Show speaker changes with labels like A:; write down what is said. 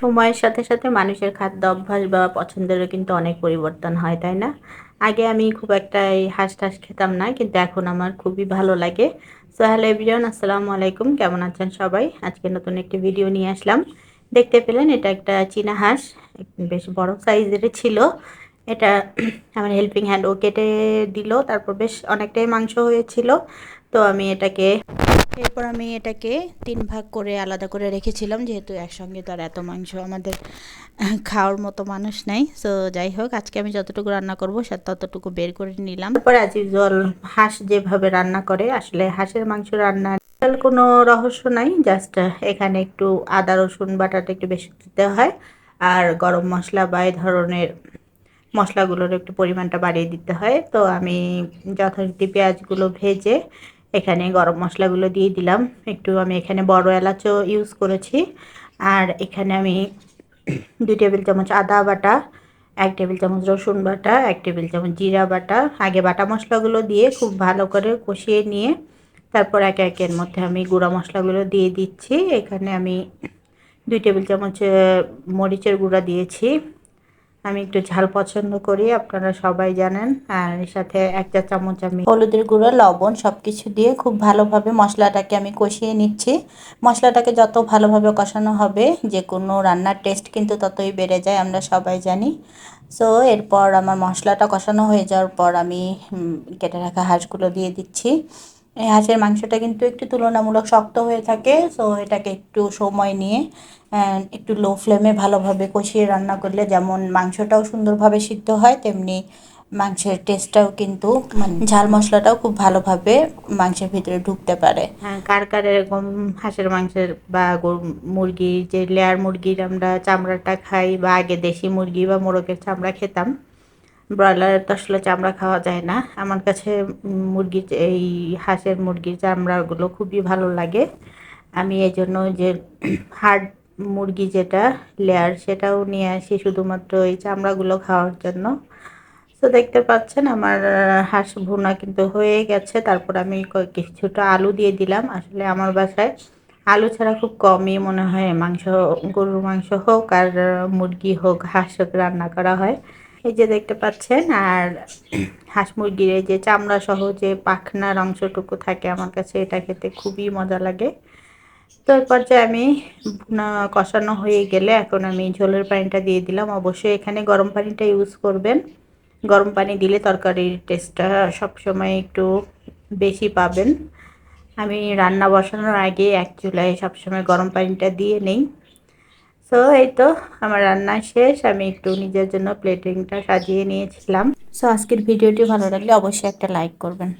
A: সময়ের সাথে সাথে মানুষের খাদ্য অভ্যাস বা পছন্দেরও কিন্তু অনেক পরিবর্তন হয়, তাই না? আগে আমি খুব একটা এই হাঁস টাস খেতাম না, কিন্তু এখন আমার খুবই ভালো লাগে। সো হ্যালো এভরিওয়ান আসসালামু আলাইকুম, কেমন আছেন সবাই? আজকে নতুন একটি ভিডিও নিয়ে আসলাম। দেখতে পেলেন, এটা একটা চীনা হাঁস, বেশ বড় সাইজের ছিল। এটা আমার হেল্পিং হ্যান্ড ও কেটে দিল, তারপর বেশ অনেকটাই মাংস হয়েছিল। তো আমি এটাকে এরপর আমি এটাকে তিন ভাগ করে আলাদা করে রেখেছিলাম, যেহেতু একসঙ্গে তো আর এত মাংস আমাদের খাওয়ার মতো মানুষ নাই। সো যাই হোক, আজকে আমি যতটুকু রান্না করব সে ততটুকু বের করে নিলাম। তারপর অ্যাজ ইউজুয়াল হাঁস যেভাবে রান্না করে, আসলে হাঁসের মাংস রান্না কোনো রহস্য নাই জাস্ট এখানে একটু আদা, রসুন, বাটাটা একটু বেশি দিতে হয়। আর গরম মশলা বা এই ধরনের মশলাগুলোর একটু পরিমাণটা বাড়িয়ে দিতে হয়। তো আমি যথারীতি পেঁয়াজগুলো ভেজে এখানে গরম মশলাগুলো দিয়ে দিলাম। একটু আমি এখানে বড় এলাচও ইউজ করেছি। আর এখানে আমি দুই টেবিল চামচ আদা বাটা, এক টেবিল চামচ রসুন বাটা, এক টেবিল চামচ জিরা বাটা। আগে বাটা মশলাগুলো দিয়ে খুব ভালো করে কষিয়ে নিয়ে তারপর একে একের মধ্যে আমি গুঁড়া মশলাগুলো দিয়ে দিচ্ছি। এখানে আমি দুই টেবিল চামচ মরিচের গুঁড়া দিয়েছি। আমি একটু ঝাল পছন্দ করি, আপনারা সবাই জানেন। আর এর সাথে এক চা চামচ আমি হলুদের গুঁড়ো, লবণ সব কিছু দিয়ে খুব ভালোভাবে মশলাটাকে আমি কষিয়ে নিচ্ছি। মশলাটাকে যত ভালোভাবে কষানো হবে যে কোনো রান্নার টেস্ট কিন্তু ততই বেড়ে যায়, আমরা সবাই জানি। সো এরপর আমার মশলাটা কষানো হয়ে যাওয়ার পর আমি কেটে রাখা হাঁসগুলো দিয়ে দিচ্ছি। এই হাঁসের মাংসটা কিন্তু একটু তুলনামূলক শক্ত হয়ে থাকে সো এটাকে একটু সময় নিয়ে একটু লো ফ্লেমে ভালোভাবে কষিয়ে রান্না করলে যেমন মাংসটাও সুন্দরভাবে সিদ্ধ হয়, তেমনি মাংসের টেস্টটাও কিন্তু মানে ঝাল মশলাটাও খুব ভালোভাবে মাংসের ভিতরে ঢুকতে পারে। হ্যাঁ কার কার এরকম হাঁসের মাংসের বা মুরগি, যে লেয়ার মুরগির আমরা চামড়াটা খাই বা আগে দেশি মুরগি বা মোরগের চামড়া খেতাম ব্রয়লারের তো আসলে চামড়া খাওয়া যায় না। আমার কাছে মুরগির এই হাঁসের মুরগির চামড়াগুলো খুবই ভালো লাগে। আমি এই জন্য যে হার্ড মুরগি যেটা, লেয়ার, সেটাও নিয়ে আসি শুধুমাত্র এই চামড়াগুলো খাওয়ার জন্য। তো দেখতে পাচ্ছেন আমার হাঁস ভুনা কিন্তু হয়ে গেছে। তারপর আমি কিছুটা আলু দিয়ে দিলাম। আসলে আমার বাসায় আলু ছাড়া খুব কমই মনে হয় মাংস, গরুর মাংস হোক আর মুরগি হোক, হাঁস হোক রান্না করা হয়। এই যে দেখতে পাচ্ছেন, আর হাঁস মুরগির এই যে চামড়া সহ যে পাখনার অংশটুকু থাকে আমার কাছে, এটা খেতে খুবই মজা লাগে। তো এই পর্যায়ে আমি কষানো হয়ে গেলে এখন আমি ঝোলের পানিটা দিয়ে দিলাম। অবশ্যই এখানে গরম পানিটা ইউজ করবেন। গরম পানি দিলে তরকারির টেস্টটা সবসময় একটু বেশি পাবেন। আমি রান্না বসানোর আগে এক চুলায় সবসময় গরম পানিটা দিয়ে নেই। সো এই তো আমার রান্না শেষ। আমি একটু নিজের জন্য প্লেটিংটা সাজিয়ে নিয়েছিলাম। সো আজকের ভিডিওটি ভালো লাগলে অবশ্যই একটা লাইক করবেন।